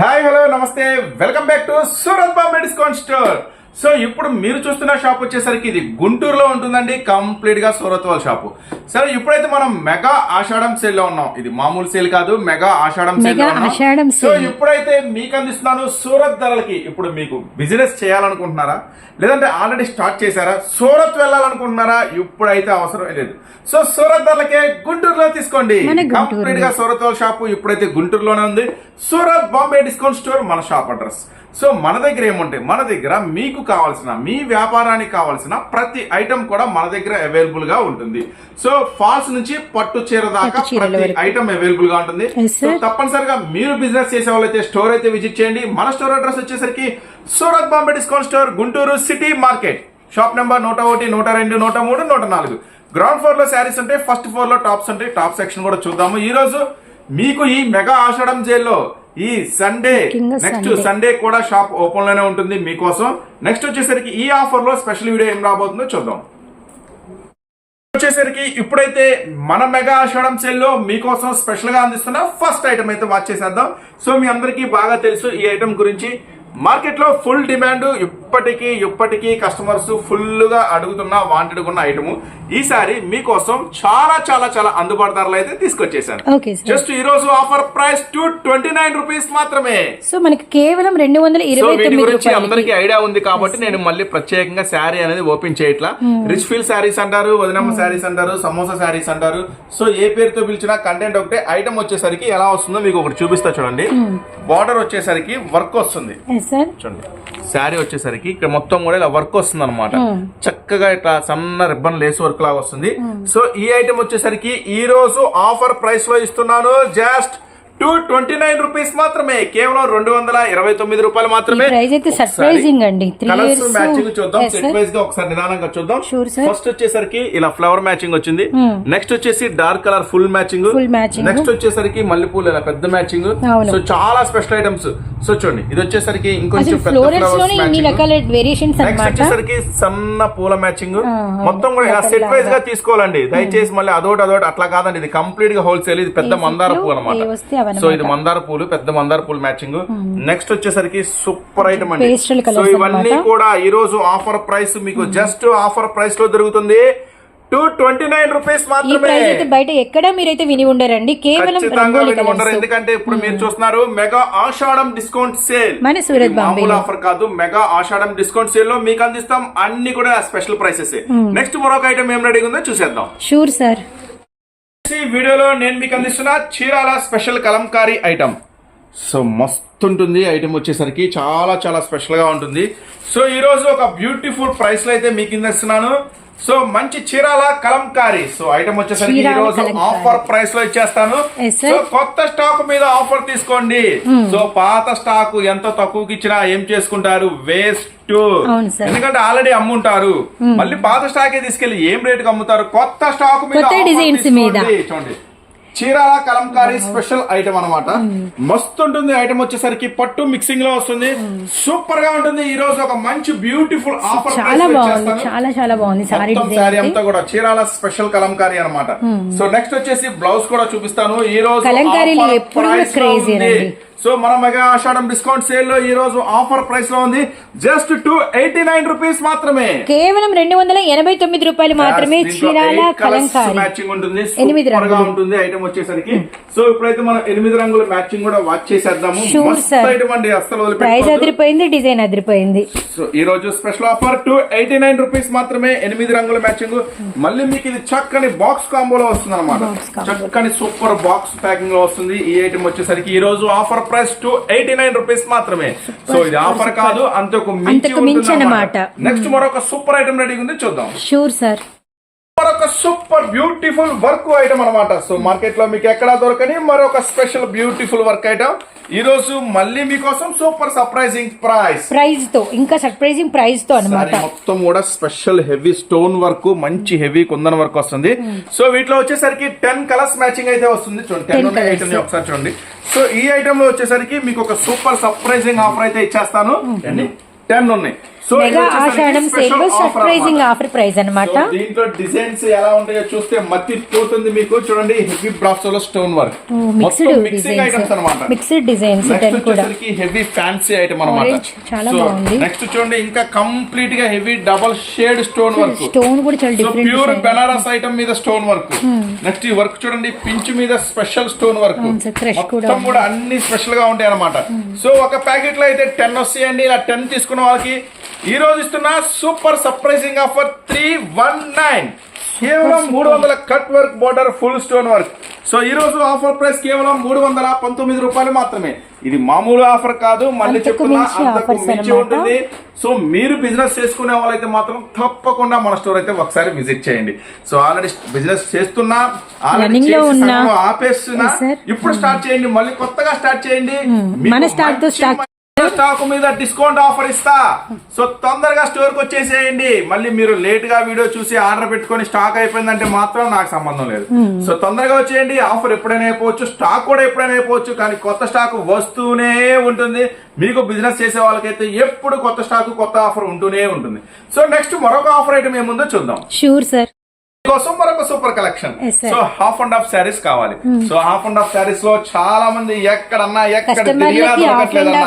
Hi hello నమస్తే. Welcome back to Surat Bombay discount store so ఇప్పుడు మీరు చూస్తున్న షాప్ వచ్చేసరికి ఇది గుంటూరులో ఉంటుందండి. కంప్లీట్గా సూరత్ వాళ్ళ షాపు. సరే ఇప్పుడైతే మనం మెగా ఆషాఢం సేల్లో ఉన్నాం. ఇది మామూలు సేల్ కాదు మెగా ఆషాఢం సేల్ సో. ఇప్పుడైతే మీకు అందిస్తున్నాను సూరత్ ధరలకి. ఇప్పుడు మీకు బిజినెస్ చేయాలనుకుంటున్నారా? లేదంటే ఆల్రెడీ స్టార్ట్ చేశారా? సూరత్ వెళ్ళాలనుకుంటున్నారా? ఇప్పుడైతే అవసరం లేదు. సో సూరత్ ధరలకే గుంటూరులో తీసుకోండి. కంప్లీట్గా సూరత్ వాళ్ళ షాపు ఇప్పుడైతే గుంటూరులోనే ఉంది. సూరత్ బాంబే డిస్కౌంట్ స్టోర్ మన షాప్ అడ్రస్. సో మన దగ్గర ఏముంటాయి? మన దగ్గర మీకు కావాల్సిన మీ వ్యాపారానికి కావాల్సిన ప్రతి ఐటమ్ కూడా మన దగ్గర అవైలబుల్గా ఉంటుంది. సో ఫాల్స్ నుంచి పట్టు చీర దాకా ప్రతి. ఐటమ్ అవైలబుల్గా ఉంటుంది. సో. తప్పనిసరిగా మీరు బిజినెస్ చేసే వాళ్ళైతే స్టోర్ అయితే విజిట్ చేయండి. మన స్టోర్ అడ్రస్ వచ్చేసరికి Surat Bombay discount store Guntur city market shop number నూట ఒకటి నూట రెండు నూట మూడు నూట నాలుగు. గ్రౌండ్ ఫ్లోర్లో శారీస్ ఉంటాయి ఫస్ట్ ఫ్లోర్లో టాప్స్ ఉంటాయి. టాప్ సెక్షన్ కూడా చూద్దాము. ఈ రోజు మీకు ఈ మెగా ఆషాఢం జైల్లో ఈ సండే నెక్స్ట్. సండే కూడా షాప్ ఓపెన్లోనే ఉంటుంది మీకోసం. నెక్స్ట్ వచ్చేసరికి ఈ ఆఫర్లో స్పెషల్ వీడియో ఏం రాబోతుందో చూద్దాం. వచ్చేసరికి ఇప్పుడైతే మన మెగా ఆషాఢం సేల్లో మీకోసం స్పెషల్గా అందిస్తున్న ఫస్ట్ ఐటమ్ అయితే వాచ్ చేసేద్దాం. సో మీ అందరికీ బాగా తెలుసు ఈ ఐటమ్ గురించి. మార్కెట్లో ఫుల్ డిమాండ్ ఇప్పటికీ ఇప్పటికీ కస్టమర్స్ ఫుల్గా అడుగుతున్న వాంటెడ్ ఉన్న ఐటమ్. ఈసారి మీకోసం చాలా చాలా చాలా అందుబాటు ధరలు అయితే తీసుకొచ్చేసాను జస్ట్ ఈ రోజు offer price two twenty nine rupees మాత్రమే. సో మనకి కేవలం రెండు వందల ఇరవై గురించి అందరికి ఐడియా ఉంది కాబట్టి నేను మళ్ళీ ప్రత్యేకంగా శారీ అనేది ఓపెన్ చేయట్లా. రిచ్ ఫీల్ శారీస్ అంటారు వదినమ్మ శారీస్ అంటారు సమోసా శారీస్ అంటారు. సో ఏ పేరుతో పిలిచినా కంటెంట్ ఒకటే. ఐటమ్ వచ్చేసరికి ఎలా వస్తుందో మీకు ఒకటి చూపిస్తా చూడండి. బార్డర్ వచ్చేసరికి వర్క్ వస్తుంది. సార్. చూడండి. శారీ వచ్చేసరికి ఇక్కడ మొత్తం కూడా ఇలా వర్క్ వస్తుంది అనమాట చక్కగా ఇట్లా సన్న రిబ్బన్ లేస్ వర్క్ లాగా వస్తుంది. సో ఈ ఐటమ్ వచ్చేసరికి ఈ రోజు ఆఫర్ ప్రైస్లో ఇస్తున్నాను. Just two twenty nine rupees మాత్రమే. కేవలం రెండు వందల ఇరవై తొమ్మిది రూపాయలు మాత్రమే. ప్రైస్ అయితే సర్ప్రైజింగ్ అండి. కలర్స్ మ్యాచింగ్ చూద్దాం. సెట్ వైజ్గా ఒకసారి నిదానంగా చూద్దాం. ఫస్ట్ వచ్చేసరికి ఇలా ఫ్లవర్ మ్యాచింగ్ వచ్చింది. నెక్స్ట్ వచ్చేసి dark colour full matching. Next వచ్చేసరికి మల్లెపూలు ఇలా పెద్ద మ్యాచింగ్. సో చాలా స్పెషల్ ఐటమ్స్ సో చూడండి. ఇది వచ్చేసరికి ఇంకొంచెం నెక్స్ట్ వచ్చేసరికి సన్న పూల మ్యాచింగ్ మొత్తం కూడా ఇలా. సెట్ వైజ్గా తీసుకోవాలండి. దయచేసి మళ్ళీ అదోటి అదోటి అట్లా కాదండి. ఇది కంప్లీట్గా హోల్సేల్ ఇది పెద్ద మందార పువ్వు అనమాట. సో ఇది మందార పూలు పెద్ద మందార పూలు మ్యాచింగ్. నెక్స్ట్ వచ్చేసరికి సూపర్ ఐటమ్ అండి. సో ఇవన్నీ. కూడా ఈ రోజు ఆఫర్ ప్రైస్ మీకు జస్ట్ ఆఫర్ ప్రైస్లో దొరుకుతుంది. టూ ట్వంటీ నైన్ రూపీస్ మాత్రమే. బయట ఎక్కడ మీరైతే విని ఉండరండి. కేవలం విని ఉండరు. ఎందుకంటే ఇప్పుడు మీరు చూస్తున్నారు మెగా ఆషాఢం డిస్కౌంట్ సేల్. మన సూరత్ మామూలు. ఆఫర్ కాదు మెగా ఆషాఢం డిస్కౌంట్ సేల్లో మీకు అందిస్తాం అన్ని కూడా స్పెషల్ ప్రైసెస్. నెక్స్ట్ మరొక ఐటమ్ ఏం రెడీగా ఉందో చూసేద్దాం. Sure sir. ఈ వీడియోలో నేను మీకు అందిస్తున్న Chirala special Kalamkari item. So మస్తు ఉంటుంది ఐటమ్ వచ్చేసరికి. చాలా చాలా స్పెషల్గా ఉంటుంది. సో ఈ రోజు ఒక బ్యూటిఫుల్ ప్రైస్లో అయితే మీకు అందిస్తున్నాను. సో మంచి చీరాల కలంకారీ. సో ఐటమ్ వచ్చేసరికి ఈ రోజు. ఆఫర్ ప్రైస్లో ఇచ్చేస్తాను. సో కొత్త స్టాక్ మీద ఆఫర్ తీసుకోండి. సో పాత స్టాక్ ఎంత తక్కువకి ఇచ్చినా ఏం చేసుకుంటారు? వేస్ట్. ఎందుకంటే ఆల్రెడీ అమ్ముంటారు. మళ్ళీ పాత స్టాకే తీసుకెళ్ళి ఏం రేటుకి అమ్ముతారు? కొత్త స్టాక్ మీద. చూడండి. చీరాల కలంకారీ స్పెషల్ ఐటమ్ అన్నమాట. మస్తు ఉంటుంది ఐటమ్ వచ్చేసరికి పట్టు మిక్సింగ్లో వస్తుంది. సూపర్గా ఉంటుంది. ఈ రోజు ఒక మంచి బ్యూటిఫుల్ ఆఫర్ చాలా బాగుంది చాలా చాలా బాగుంది సారీ అంతా కూడా చీరాల స్పెషల్ కలంకారీ అన్నమాట. సో నెక్స్ట్ వచ్చేసి బ్లౌజ్ కూడా చూపిస్తాను. ఈ రోజు కలంకారీలు offer ఎప్పుడు కూడా సో మన మెగా ఆషాఢం డిస్కౌంట్ సేల్లో ఈ రోజు ఆఫర్ ప్రైస్లో ఉంది. Just two eighty nine rupees మాత్రమే. కేవలం రెండు వందల ఎనభై తొమ్మిది రూపాయలు మాత్రమే చీరాల కలంకారీ. మ్యాచింగ్ ఉంటుంది. ఎనిమిది. ఉంటుంది ఐటమ్ వచ్చేసరికి. సో ఇప్పుడైతే మనం ఎనిమిది రంగుల మ్యాచింగ్ కూడా వాచ్ చేసేద్దాము. అస్సలు ప్రైస్. అదిరిపోయింది డిజైన్ అదిరిపోయింది. సో ఈ రోజు special offer two eighty nine rupees మాత్రమే ఎనిమిది రంగుల మ్యాచింగ్ మళ్ళీ మీకు ఇది చక్కని బాక్స్ కాంబోలో వస్తుంది అనమాట. చక్కని సూపర్ బాక్స్ ప్యాకింగ్లో వస్తుంది. ఈ ఐటమ్ వచ్చేసరికి ఈ రోజు offer price two eighty nine rupees మాత్రమే సో ఇది ఆఫర్ కాదు అంతకు మించి అన్నమాట. నెక్స్ట్ మరొక సూపర్ ఐటమ్ రెడీ ఉంది చూద్దాం. షూర్ సార్ మరొక సూపర్ బ్యూటిఫుల్ వర్క్ ఐటమ్ అన్నమాట. సో మార్కెట్లో మీకు ఎక్కడా దొరకని మరొక స్పెషల్ బ్యూటిఫుల్ వర్క్ ఐటమ్. ఈ రోజు మళ్ళీ మీకోసం సూపర్ సర్ప్రైజింగ్ ప్రైస్ ప్రైజ్తో ఇంకా సర్ప్రైజింగ్ ప్రైజ్తో అన్నమాట. సారీ మొత్తం కూడా స్పెషల్ హెవీ స్టోన్ వర్క్ మంచి హెవీ కుందన్ వర్క్ వస్తుంది. సో వీటిలో వచ్చేసరికి టెన్ కలర్స్ మ్యాచింగ్ అయితే వస్తుంది. చూడండి టెన్ 10 ఉన్నాయి colours. ఐటమ్ ఒకసారి చూడండి. సో ఈ ఐటమ్లో వచ్చేసరికి మీకు ఒక సూపర్ సర్ప్రైజింగ్ ఆఫర్ అయితే ఇచ్చేస్తాను. టెన్ ఉన్నాయి. Mega Ashadham sale offer surprising అన్నమాట. ఆఫర్ ప్రైస్ అన్నమాట. సో దీంట్లో డిజైన్స్ ఎలా ఉంటాయో చూస్తే మత్తి పోతుంది మీకు. చూడండి heavy బ్రాస్లో stone work mixed mixing items designs అనమాట మిక్స్డ్ డిజైన్స్ ఇతను కూడా. హెవీ ఫ్యాన్సీ ఐటమ్ అనమాట Orange చాలా బాగుంది. నెక్స్ట్ చూడండి ఇంకా కంప్లీట్గా heavy double shade stone work stone కూడా చాలా డిఫరెంట్ ప్యూర్ బెనారస్ ఐటమ్ మీద స్టోన్ వర్క్ నెక్స్ట్ ఈ వర్క్ చూడండి పించ్ మీద స్పెషల్ స్టోన్ వర్క్ మొత్తం కూడా అన్ని స్పెషల్గా ఉంటాయి అనమాట సో ఒక ప్యాకెట్లో అయితే టెన్ వస్తాయండి. ఇలా టెన్ తీసుకున్న వాళ్ళకి ఈ రోజు ఇస్తున్న super surprising offer three one nine. కేవలం మూడు వందల cut work border full stone work. So ఈ రోజు ఆఫర్ ప్రైస్ కేవలం మూడు వందల పంతొమ్మిది రూపాయలు మాత్రమే. ఇది మామూలు ఆఫర్ కాదు మళ్ళీ చెప్తున్నా అంతకు మించి. ఉంటుంది. సో మీరు బిజినెస్ చేసుకునే వాళ్ళైతే మాత్రం తప్పకుండా మన స్టోర్ అయితే ఒకసారి విజిట్ చేయండి. సో ఆల్రెడీ బిజినెస్ చేస్తున్నా ఆల్రెడీ ఆపేస్తున్నా. ఇప్పుడు స్టార్ట్ చేయండి మళ్ళీ కొత్తగా స్టార్ట్ చేయండి. మీకు మన start తో మంచి start. స్టాక్ మీద డిస్కౌంట్ ఆఫర్ ఇస్తా. సో తొందరగా స్టోర్కి వచ్చేసేయండి. మళ్ళీ మీరు లేట్గా వీడియో చూసి ఆర్డర్ పెట్టుకొని స్టాక్ అయిపోయిందంటే మాత్రం నాకు సంబంధం లేదు. సో తొందరగా వచ్చేయండి. ఆఫర్ ఎప్పుడైనా అయిపోవచ్చు స్టాక్ కూడా ఎప్పుడైనా అయిపోవచ్చు కానీ కొత్త స్టాక్ వస్తూనే ఉంటుంది. మీకు బిజినెస్ చేసే వాళ్ళకైతే ఎప్పుడు కొత్త స్టాక్ కొత్త ఆఫర్ ఉంటూనే ఉంటుంది. సో నెక్స్ట్ మరొక ఆఫర్ ఐటమ్ ఏముందో చూద్దాం. Sure sir. కోసం మరొక super collection. So half and half saris కావాలి. సో హాఫ్ అండ్ హాఫ్ శారీస్లో చాలా మంది ఎక్కడన్నా ఎక్కడ తిరిగినా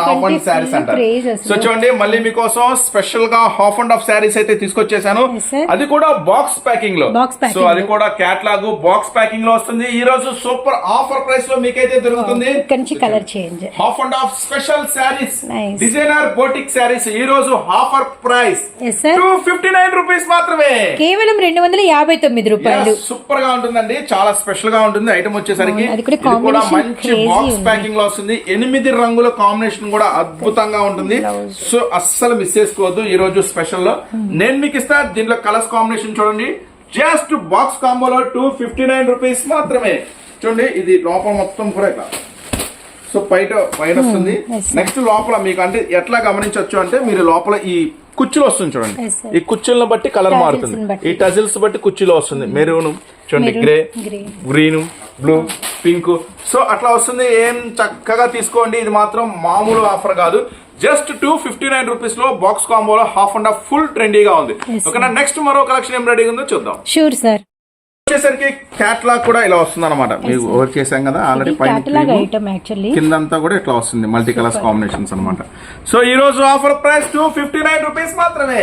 హాఫ్ అండ్ శారీస్ అంటారు. సో చూడండి మళ్ళీ మీకోసం స్పెషల్గా హాఫ్ అండ్ హాఫ్ శారీస్ అయితే తీసుకొచ్చేసాను. అది కూడా బాక్స్ ప్యాకింగ్లో సో అది. కూడా క్యాట్లాగ్ బాక్స్ ప్యాకింగ్లో వస్తుంది. ఈ రోజు సూపర్ ఆఫర్ ప్రైస్లో మీకైతే దొరుకుతుంది. నుంచి colour change half and half special saris. Designer boutique saris. ఈ రోజు offer price. Two fifty nine rupees మాత్రమే. కేవలం రెండు వందల యాభై తొమ్మిది రూపాయలు. సూపర్గా ఉంటుందండి. చాలా స్పెషల్గా ఉంటుంది. ఐటమ్ వచ్చేసరికి కూడా మంచి బాక్స్. ప్యాకింగ్లో వస్తుంది. ఎనిమిది రంగుల కాంబినేషన్ కూడా అద్భుతంగా ఉంటుంది. సో అస్సలు మిస్ చేసుకోవద్దు ఈ రోజు స్పెషల్లో. నేను మీకు ఇస్తా దీంట్లో కలర్స్ కాంబినేషన్ చూడండి. జస్ట్ బాక్స్ కాంబోలో టూ ఫిఫ్టీ నైన్ రూపీస్ మాత్రమే. చూడండి ఇది లోపల మొత్తం కూడా ఇట్లా. సో బయట పైన వస్తుంది. నెక్స్ట్ లోపల మీకు అంటే ఎట్లా గమనించవచ్చు అంటే మీరు లోపల ఈ కుర్చీలో వస్తుంది చూడండి. ఈ కుర్చీలను బట్టి కలర్ మారుతుంది. ఈ టజిల్స్ బట్టి కుర్చీలో వస్తుంది. మెరూన్ చూడండి grey. Green. Blue pink. So అట్లా వస్తుంది. ఏం చక్కగా తీసుకోండి. ఇది మాత్రం మామూలు ఆఫర్ కాదు. జస్ట్ టూ ఫిఫ్టీ నైన్ రూపీస్లో బాక్స్ కాంబోలో హాఫ్ అండ్ హాఫ్ ఫుల్ ట్రెండీగా ఉంది. ఓకేనా నెక్స్ట్ మరో కలెక్షన్ ఏం రెడీగా ఉందో చూద్దాం. షూర్ సార్ వచ్చేసరికి క్యాట్లాగ్ కూడా ఇలా వస్తుంది అనమాట మీకు వర్క్ చేసాం కదా ఆల్రెడీ పైన కిందంతా కూడా ఇట్లా వస్తుంది మల్టీ కలర్స్ కాంబినేషన్స్ అన్నమాట. సో ఈ రోజు offer price two fifty nine rupees మాత్రమే.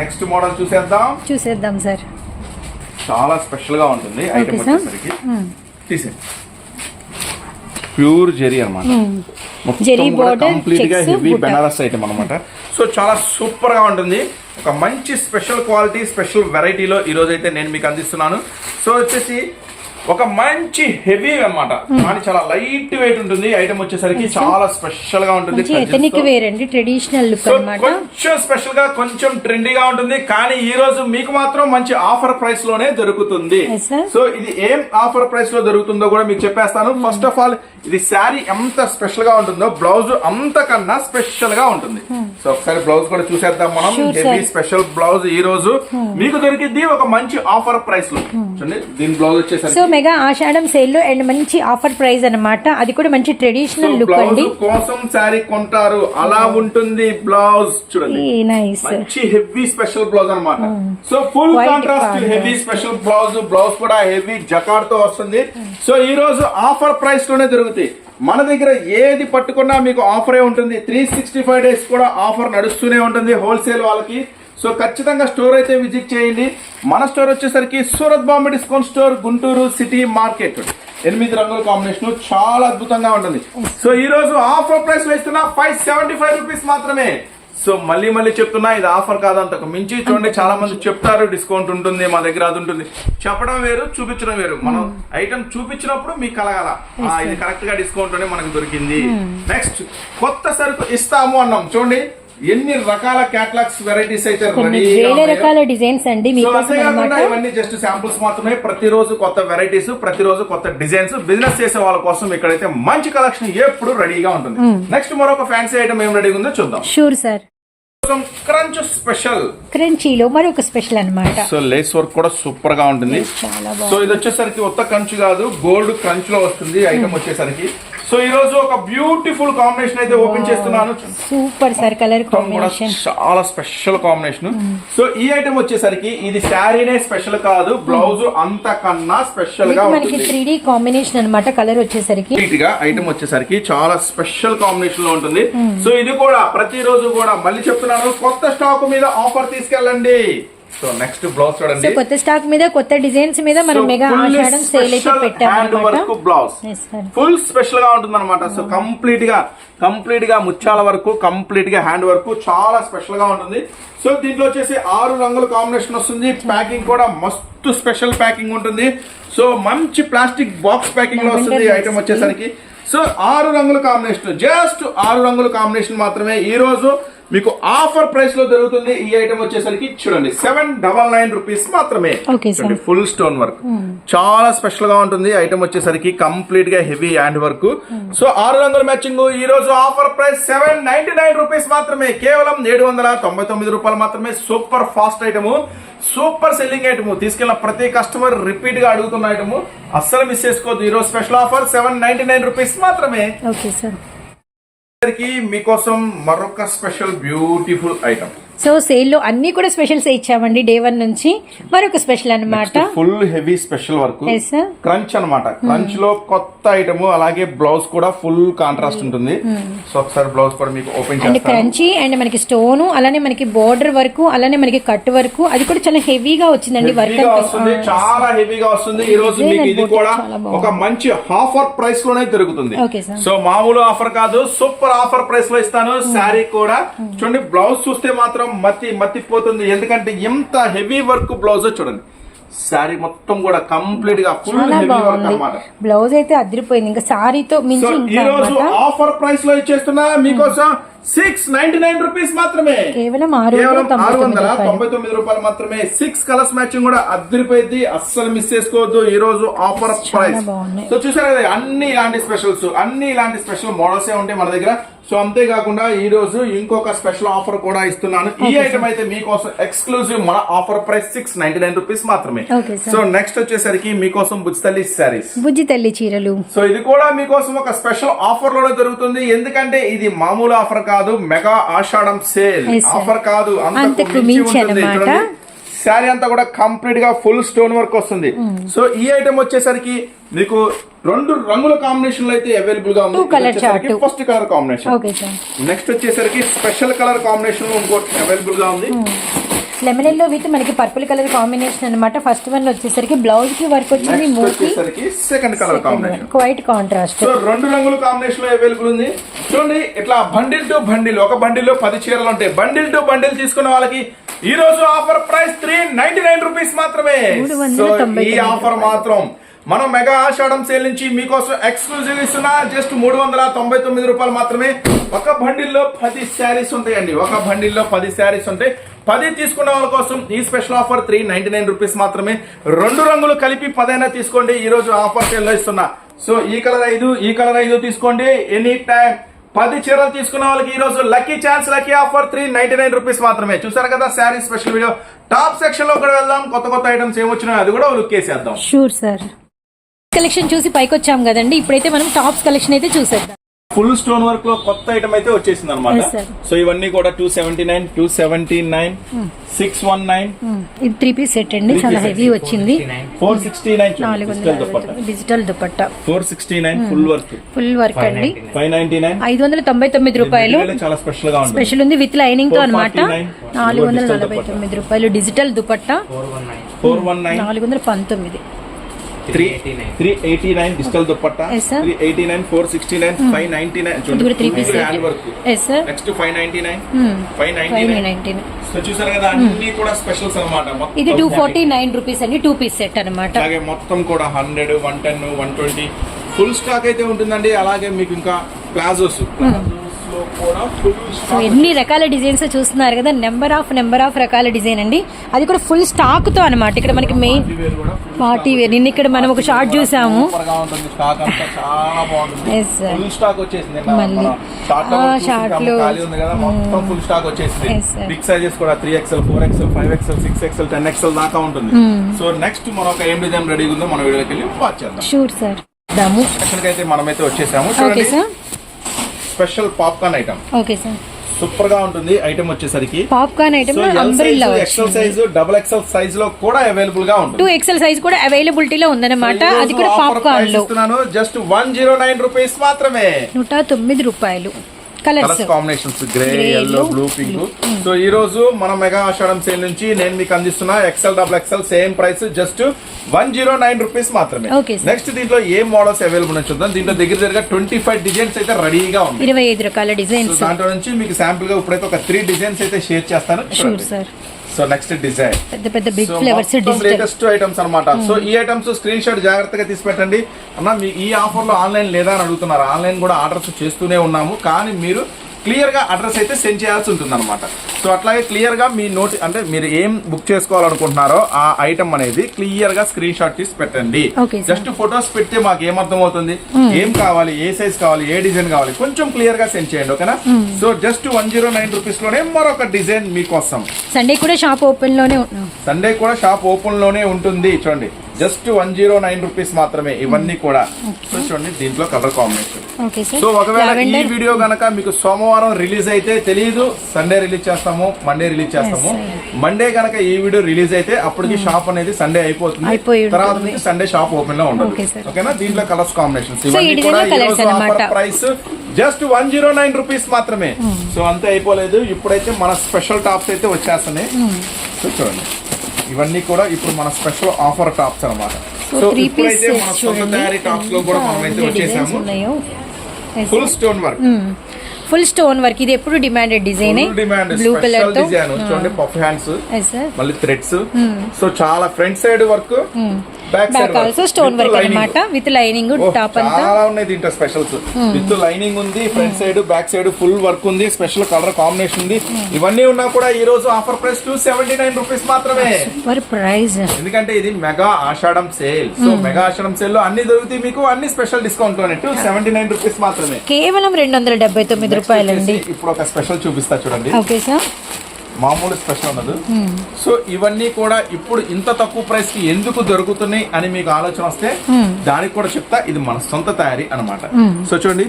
నెక్స్ట్ మోడల్ చూసేద్దాం. చూసేద్దాం సార్ చాలా స్పెషల్గా ఉంటుంది ఐటమ్ sir. వచ్చేసరికి. తీసే ప్యూర్ జెరీ అనమాట జెరీ border, కంప్లీట్గా హెవీ. బెనారస్ ఐటమ్ అనమాట సో చాలా సూపర్గా ఉంటుంది. ఒక మంచి స్పెషల్ క్వాలిటీ స్పెషల్ వెరైటీలో ఈరోజైతే నేను మీకు అందిస్తున్నాను. సో వచ్చేసి ఒక మంచి హెవీ అన్నమాట. కానీ చాలా లైట్ వెయిట్ ఉంటుంది. ఐటమ్ వచ్చేసరికి చాలా స్పెషల్గా ఉంటుంది. ట్రెడిషనల్ లుక్ అన్నమాట. కొంచెం స్పెషల్గా కొంచెం ట్రెండీగా ఉంటుంది. కానీ ఈ రోజు మీకు మాత్రం మంచి ఆఫర్ ప్రైస్లోనే దొరుకుతుంది. సో ఇది ఏం ఆఫర్ ప్రైస్లో దొరుకుతుందో కూడా మీకు చెప్పేస్తాను. ఫస్ట్ ఆఫ్ ఆల్ ఇది శారీ ఎంత స్పెషల్గా ఉంటుందో బ్లౌజ్ అంతకన్నా స్పెషల్గా ఉంటుంది. సో ఒకసారి బ్లౌజ్ కూడా చూసేద్దాం మనం. హెవీ స్పెషల్ బ్లౌజ్ ఈ రోజు మీకు దొరికింది ఒక మంచి ఆఫర్ ప్రైస్లో. చూడండి దీని బ్లౌజ్ వచ్చేసరికి మెగా ఆషాఢం సేల్లో అండ్ మంచి ఆఫర్ ప్రైస్ అన్నమాట. అది కూడా మంచి ట్రెడిషనల్ లుక్ అండి. కోసం శారీ కొంటారు. అలా ఉంటుంది బ్లౌజ్ చూడండి. నైస్ మంచి హెవీ స్పెషల్ బ్లౌజ్ అన్నమాట. So full contrast. Heavy special blouse blouse కూడా హెవీ జకార్తో వస్తుంది సో ఈ రోజు ఆఫర్ ప్రైస్లోనే దొరుకుతాయి. మన దగ్గర ఏది పట్టుకున్నా మీకు ఆఫరే ఉంటుంది. త్రీ సిక్స్టీ ఫైవ్ డేస్ కూడా ఆఫర్ నడుస్తూనే ఉంటుంది హోల్సేల్ వాళ్ళకి. సో ఖచ్చితంగా స్టోర్ అయితే విజిట్ చేయండి. మన స్టోర్ వచ్చేసరికి Surat Bombay discount store Guntur city market. ఎనిమిది రంగుల కాంబినేషన్ చాలా అద్భుతంగా ఉంటుంది. సో ఈ రోజు ఆఫర్ ప్రైస్ వేస్తున్నా ఫైవ్ సెవెంటీ ఫైవ్ రూపీస్ మాత్రమే. సో మళ్ళీ మళ్ళీ చెప్తున్నా ఇది ఆఫర్ కాదు అంతకు మించి చూడండి. చాలా మంది చెప్తారు డిస్కౌంట్ ఉంటుంది మా దగ్గర అది ఉంటుంది. చెప్పడం వేరు చూపించడం వేరు. మనం ఐటమ్ చూపించినప్పుడు మీకు కలగాల. ఇది కరెక్ట్గా డిస్కౌంట్ మనకు దొరికింది. నెక్స్ట్ కొత్త సరుకు ఇస్తాము అన్నాం. చూడండి. ఎన్ని రకాల క్యాటలాగ్స్ వెరైటీస్ అయితే వేల. రకాల డిజైన్స్ అండి ఇవన్నీ జస్ట్ శాంపుల్స్ మాత్రమే. ప్రతిరోజు కొత్త వెరైటీస్ ప్రతిరోజు కొత్త డిజైన్స్ బిజినెస్ చేసే వాళ్ళ కోసం ఇక్కడైతే మంచి కలెక్షన్ ఎప్పుడు రెడీగా ఉంటుంది. నెక్స్ట్ మరొక ఫ్యాన్సీ ఐటమ్ ఏం రెడీగా ఉందో చూద్దాం. షూర్ సార్ క్రంచ్ స్పెషల్ క్రంచీలో మరొక స్పెషల్ అన్నమాట. సో లేస్ వర్క్ కూడా సూపర్గా ఉంటుంది సో ఇది వచ్చేసరికి ఉత్త కంచు కాదు గోల్డ్ క్రంచ్లో వస్తుంది. ఐటమ్ వచ్చేసరికి. సో ఈ రోజు ఒక బ్యూటిఫుల్ కాంబినేషన్ అయితే ఓపెన్ చేస్తున్నాను. సూపర్ సార్ కలర్ కాంబినేషన్ చాలా స్పెషల్ కాంబినేషన్ సో ఈ ఐటమ్ వచ్చేసరికి ఇది శారీనే స్పెషల్ కాదు బ్లౌజ్ అంతకన్నా స్పెషల్గా మనకి త్రీ డి కాంబినేషన్ అనమాట కలర్ వచ్చేసరికి. నీట్గా ఐటమ్ వచ్చేసరికి చాలా స్పెషల్ కాంబినేషన్లో ఉంటుంది. సో ఇది కూడా ప్రతిరోజు కూడా మళ్ళీ చెప్తున్నాను కొత్త స్టాక్ మీద ఆఫర్ తీసుకెళ్ళండి. సో నెక్స్ట్ బ్లౌజ్ చూడండి. కొత్త స్టాక్ మీద కొత్త డిజైన్స్ మీద మనం మెగా ఆషాఢం సేల్ అయితే పెట్టాము బ్లౌజ్. ఫుల్ స్పెషల్గా ఉంటుంది అనమాట సో కంప్లీట్గా కంప్లీట్గా ముత్యాల వరకు కంప్లీట్గా హ్యాండ్ వరకు చాలా స్పెషల్గా ఉంటుంది. సో దీంట్లో వచ్చేసి ఆరు రంగుల కాంబినేషన్ వస్తుంది. ప్యాకింగ్ కూడా మస్తు స్పెషల్ ప్యాకింగ్ ఉంటుంది. సో మంచి ప్లాస్టిక్ బాక్స్ ప్యాకింగ్లో వస్తుంది ఐటమ్ వచ్చేసరికి. సో ఆరు రంగుల కాంబినేషన్ జస్ట్ ఆరు రంగుల కాంబినేషన్ మాత్రమే. ఈ రోజు మీకు ఆఫర్ ప్రైస్లో దొరుకుతుంది ఈ ఐటమ్ వచ్చేసరికి చూడండి. సెవెన్ డబల్ నైన్ రూపీస్ మాత్రమే. Full stone work. చాలా స్పెషల్గా ఉంటుంది. ఐటమ్ వచ్చేసరికి కంప్లీట్గా హెవీ హ్యాండ్ వర్క్. సో ఆరు రంగుల మ్యాచింగ్ ఈ రోజు offer price seven ninety nine rupees మాత్రమే. కేవలం ఏడు వందల తొంభై తొమ్మిది రూపాయలు మాత్రమే. Super fast item. Super selling item. తీసుకెళ్ళిన ప్రతి కస్టమర్ రిపీట్గా అడుగుతున్న ఐటమ్. అస్సలు మిస్ చేసుకోవద్దు. ఈ రోజు special offer seven ninety nine rupees మాత్రమే. ఓకే సార్ అందరికీ మీకోసం మరొక స్పెషల్ బ్యూటిఫుల్ ఐటమ్. సో సేల్లో అన్ని కూడా స్పెషల్స్ ఇచ్చామండి డే వన్ నుంచి. మరొక స్పెషల్ అన్నమాట. Full heavy special work. Crunch అన్నమాట. క్రంచ్లో కొత్త ఐటమ్ అలాగే బ్లౌజ్ కూడా ఫుల్ కాంట్రాస్ట్ ఉంటుంది. సో ఒకసారి బ్లౌజ్ కూడా మీకు ఓపెన్ అండ్ క్రంచీ అండ్ మనకి స్టోన్ అలానే మనకి బోర్డర్ వరకు అలానే మనకి కట్ వరకు అది కూడా చాలా హెవీగా వచ్చిందండి వర్క్ వస్తుంది చాలా హెవీగా వస్తుంది. ఈ రోజు మీకు ఇది కూడా. ఒక మంచి ఆఫర్ ప్రైస్లోనే దొరుకుతుంది. సో మామూలు ఆఫర్ కాదు సూపర్ ఆఫర్ ప్రైస్లో ఇస్తాను. శారీ కూడా. చూడండి బ్లౌజ్ చూస్తే మాత్రం మతి మతిపోతుంది. ఎందుకంటే ఎంత హెవీ వర్క్ బ్లౌజ్ చూడండి. శారీ మొత్తం కూడా కంప్లీట్గా ఫుల్ చాలా హెవీ వర్క్ బాగుంది. అన్నమాట. బ్లౌజ్ అయితే అదిరిపోయింది. ఇంకా సారీతో సో మించి ఈ రోజు ఆఫర్ ప్రైస్లో ఇచ్చేస్తున్నా మీకోసం. సిక్స్ నైన్టీ నైన్ రూపీస్ మాత్రమే. కేవలం ఆరు వందల తొంభై తొమ్మిది రూపాయలు. మాత్రమే. సిక్స్ కలర్స్ మ్యాచింగ్ కూడా అద్దరిపోయింది. అస్సలు మిస్ చేసుకోవద్దు. ఈ రోజు ఆఫర్ ప్రైస్. సో చూసారు కదా అన్ని ఇలాంటి స్పెషల్స్ అన్ని ఇలాంటి స్పెషల్ మోడల్స్ ఉంటాయి మన దగ్గర. సో అంతేకాకుండా ఈ రోజు ఇంకొక స్పెషల్ ఆఫర్ కూడా ఇస్తున్నాను. ఈ ఐటమ్ అయితే మీకోసం ఎక్స్క్లూజివ్ మన offer price six ninety nine rupees మాత్రమే. సో నెక్స్ట్ వచ్చేసరికి మీకోసం బుజ్తల్లి శారీస్ బుజ్జి తల్లి చీరలు. సో ఇది కూడా మీకోసం ఒక స్పెషల్ ఆఫర్లోనే దొరుకుతుంది. ఎందుకంటే ఇది మామూలు ఆఫర్ కాదు మెగా ఆషాఢం సేల్. ఆఫర్ కాదు అంతకు మించి ఉంటుంది. శారీ అంతా కూడా కంప్లీట్గా ఫుల్ స్టోన్ వర్క్ వస్తుంది. సో ఈ ఐటమ్ వచ్చేసరికి మీకు రెండు రంగుల కాంబినేషన్లో అయితే అవైలబుల్గా ఉంది. ఫస్ట్ కలర్ కాంబినేషన్ నెక్స్ట్ వచ్చేసరికి స్పెషల్ కలర్ కాంబినేషన్లో ఇంకోటి అవైలబుల్గా ఉంది. లెమన్ ఎల్లో విత్ మనకి పర్పుల్ కలర్ కాంబినేషన్ అన్నమాట. ఫస్ట్ వన్ వచ్చేసరికి బ్లౌజ్కి వర్క్ వచ్చింది మూకి second colour combination quite contrast so రెండు రంగుల కాంబినేషన్లో అవైలబుల్ ఉంది. చూడండి ఇట్లా బండిల్ టు బండిల్ ఒక బండిల్లో పది చీరలు ఉంటాయి. బండిల్ టు బండిల్ తీసుకున్న వాళ్ళకి ఈ రోజు offer price three ninety nine rupees మాత్రమే సో ఈ ఆఫర్ మాత్రం మనం మెగా ఆషాఢం సేల్ నుంచి మీకోసం ఎక్స్క్లూజివ్ ఇస్తున్నా జస్ట్ మూడు వందల తొంభై తొమ్మిది రూపాయలు మాత్రమే ఒక బండిల్లో పది శారీస్ ఉంటాయండి. ఒక బండిల్లో పది శారీస్ ఉంటాయి. పది తీసుకున్న వాళ్ళ కోసం ఈ special offer three ninety nine rupees మాత్రమే. రెండు రంగులు కలిపి పదైనా తీసుకోండి. ఈ రోజు ఆఫర్ సేల్లో ఇస్తున్నా. సో ఈ కలర్ ఐదు ఈ కలర్ ఐదు తీసుకోండి. ఎనీ టైం పది చీరలు తీసుకున్న వాళ్ళకి ఈ రోజు lucky chance lucky offer three ninety nine rupees మాత్రమే. చూసారు కదా శారీ స్పెషల్ వీడియో? టాప్ సెక్షన్లో కూడా వెళ్దాం. కొత్త కొత్త ఐటమ్స్ ఏమొచ్చినాయో అది కూడా లుక్ వేసేద్దాం. షూర్ సార్ కలెక్షన్ చూసి పైకి వచ్చాం కదండి. ఇప్పుడైతే మనం టాప్స్ కలెక్షన్ అయితే చూసేద్దాం. ఫుల్ స్టోన్ వర్క్లో కొత్త ఐటమ్ అయితే వచ్చేసింది అనమాట. సో ఇవన్నీ కూడా two seventy nine two seventy nine six one nine. ఇది త్రీ పీస్ సెట్ అండి. చాలా హెవీ వచ్చింది. Four sixty nine digital dupatta. Four sixty nine full work full work అండి. ఫైవ్ నైన్టీ నైన్ ఐదు వందల తొంభై తొమ్మిది రూపాయలు. చాలా స్పెషల్గా ఉంటుంది. స్పెషల్ ఉంది విత్ లైనింగ్తో అనమాట 449, నాలుగు వందల నలభై. తొమ్మిది రూపాయలు digital dupatta. Four one nine నాలుగు వందల పంతొమ్మిది. Three three eighty nine digital. Three eighty nine four sixty nine five ninety nine hand work next five ninety nine five ninety five nine nineteen so చూసారు కదా అన్ని కూడా specials అనమాట ఇది two forty nine rupees అండి two piece set అనమాట అలాగే మొత్తం కూడా hundred one ten one twenty full stock అయితే ఉంటుందండి అలాగే మీకు ఇంకా ప్లాజోస్ సో ఎన్ని రకాల డిజైన్స్ చూస్తున్నారు కదా? నెంబర్ ఆఫ్ నెంబర్ ఆఫ్ రకాల డిజైన్ అండి. అది కూడా ఫుల్ స్టాక్తో అనమాట ఇక్కడ మనకి మెయిన్ పార్టీ వేర్ నిన్న ఇక్కడ మనం ఒక షార్ట్ చూసాము. సూపర్గా ఉంటుంది స్టాక్ అంతా చాలా బాగుంటుంది Yes, sir. ఫుల్ స్టాక్ వచ్చేసింది. మళ్ళీ. షార్ట్ ఆ, short లో. ఖాళీ ఉంది కదా మొత్తం ఫుల్ స్టాక్ వచ్చేసింది. Yes, sir. బిగ్ సైజెస్ కూడా three XL four XL five XL six XL ten XL దాకా ఉంటుంది. Hmm. సో నెక్స్ట్ మనం ఒక ఏం డిజైన్ రెడీ ఉందో మన వీడియోకి వెళ్ళి వాచ్ చేద్దాం. షూర్ సార్ మనమైతే వచ్చేసాము. Okay sir special popcorn item. Okay sir. సూపర్గా ఉంటుంది. ఐటమ్ వచ్చేసరికి. Popcorn item so L umbrella size XL size double XL సైజ్లో కూడా అవైలబుల్గా ఉంటుంది. టూ ఎక్సెల్ సైజ్ కూడా అవైలబిలిటీలో ఉందన్నమాట. అది కూడా పాప్కార్న్లో just one zero nine rupees మాత్రమే. నూట తొమ్మిది రూపాయలు. Colours combinations grey yellow blue pink so ఈ రోజు మన మెగా ఆషాఢం సేల్ నుంచి నేను మీకు అందిస్తున్నా XL double XL same price just one zero nine rupees మాత్రమే. నెక్స్ట్ దీంట్లో ఏ మోడల్స్ అవైలబుల్ చూద్దాం. దీంట్లో దగ్గర దగ్గర ట్వంటీ ఫైవ్ డిజైన్స్ అయితే రెడీగా ఉంది ఇరవై ఐదు రకాల డిజైన్స్ దాంట్లో నుంచి మీకు శాంపుల్గా ఇప్పుడైతే ఒక త్రీ డిజైన్స్ అయితే షేర్ చేస్తాను. Sure sir so next design పెద్ద పెద్ద బిగ్ ఫ్లేవర్స్ లేటెస్ట్ ఐటమ్స్ అన్నమాట. సో ఈ ఐటమ్స్ స్క్రీన్ షాట్ జాగ్రత్తగా తీసి పెట్టండి అన్న మీ ఈ ఆఫర్లో ఆన్లైన్ లేదా అని అడుగుతున్నారు. ఆన్లైన్ కూడా ఆర్డర్స్ చేస్తూనే ఉన్నాము. కానీ మీరు క్లియర్గా అడ్రస్ అయితే సెండ్ చేయాల్సి ఉంటుంది అనమాట సో అట్లాగే క్లియర్గా మీ నోటి అంటే మీరు ఏం బుక్ చేసుకోవాలనుకుంటున్నారో ఆ ఐటమ్ అనేది క్లియర్గా స్క్రీన్ షాట్ తీసి పెట్టండి. జస్ట్ ఫొటోస్ పెడితే మాకు ఏమర్థం అవుతుంది ఏం కావాలి? ఏ సైజ్ కావాలి? ఏ డిజైన్ కావాలి? కొంచెం క్లియర్గా సెండ్ చేయండి ఓకేనా? So just one zero nine రూపీస్లోనే మరొక డిజైన్ మీకోసం. సండే కూడా షాప్ ఓపెన్లోనే సండే కూడా షాప్ ఓపెన్లోనే ఉంటుంది చూడండి. Just one zero nine rupees మాత్రమే ఇవన్నీ కూడా. సో చూడండి దీంట్లో కలర్ కాంబినేషన్. సో ఒకవేళ ఈ వీడియో గనక మీకు సోమవారం రిలీజ్ అయితే తెలియదు సండే రిలీజ్ చేస్తాము మండే రిలీజ్ చేస్తాము. మండే గనక ఈ వీడియో రిలీజ్ అయితే అప్పటికి షాప్ అనేది సండే అయిపోతుంది. తర్వాత నుంచి సండే షాప్ ఓపెన్లో ఉండదు. ఓకేనా దీంట్లో కలర్స్ కాంబినేషన్స్ colours అన్నమాట. Price just one zero nine rupees మాత్రమే. సో అంతే అయిపోలేదు. ఇప్పుడైతే మన స్పెషల్ టాప్స్ అయితే వచ్చేస్తున్నాయి. సో చూడండి. ఇవన్నీ కూడా ఇప్పుడు మన స్పెషల్ ఆఫర్ టాప్స్ అన్నమాట. సో ఇప్పుడైతే మన సొంత తయారీ టాప్స్లో కూడా మనం అయితే వచ్చేసాము. Full stone work full stone work ఇది ఎప్పుడు డిమాండెడ్ డిజైన్ బ్లూ కలర్తో డిజైన్ చూడండి పఫ్ హ్యాండ్స్ సార్ మళ్ళీ థ్రెడ్స్ సో చాలా front side work back also stone work అన్నమాట. విత్ లైనింగ్ టాప్ అంతా. చాలా ఉన్నాయి దీంట్లో స్పెషల్స్ విత్ లైనింగ్ ఉంది front side back side full work ఉంది స్పెషల్ కలర్ కాంబినేషన్ ఉంది. ఇవన్నీ ఉన్నా కూడా ఈ రోజు offer price two seventy nine rupees మాత్రమే సూపర్ ప్రైస్ ఎందుకంటే ఇది mega Ashadham sale so mega Ashadham సేల్లో అన్ని దొరుకుతాయి మీకు అన్ని స్పెషల్ డిస్కౌంట్లోనే. టూ సెవెంటీ నైన్ రూపీస్ మాత్రమే. కేవలం రెండు వందల డెబ్బై తొమ్మిది రూపాయలండి. ఇప్పుడు ఒక స్పెషల్ చూపిస్తా చూడండి. ఓకే సార్ మామూలు స్పెషల్ ఉండదు. సో ఇవన్నీ కూడా ఇప్పుడు ఇంత తక్కువ ప్రైస్కి ఎందుకు దొరుకుతున్నాయి అని మీకు ఆలోచన వస్తే దానికి కూడా చెప్తా ఇది మన సొంత తయారీ అన్నమాట. సో చూడండి.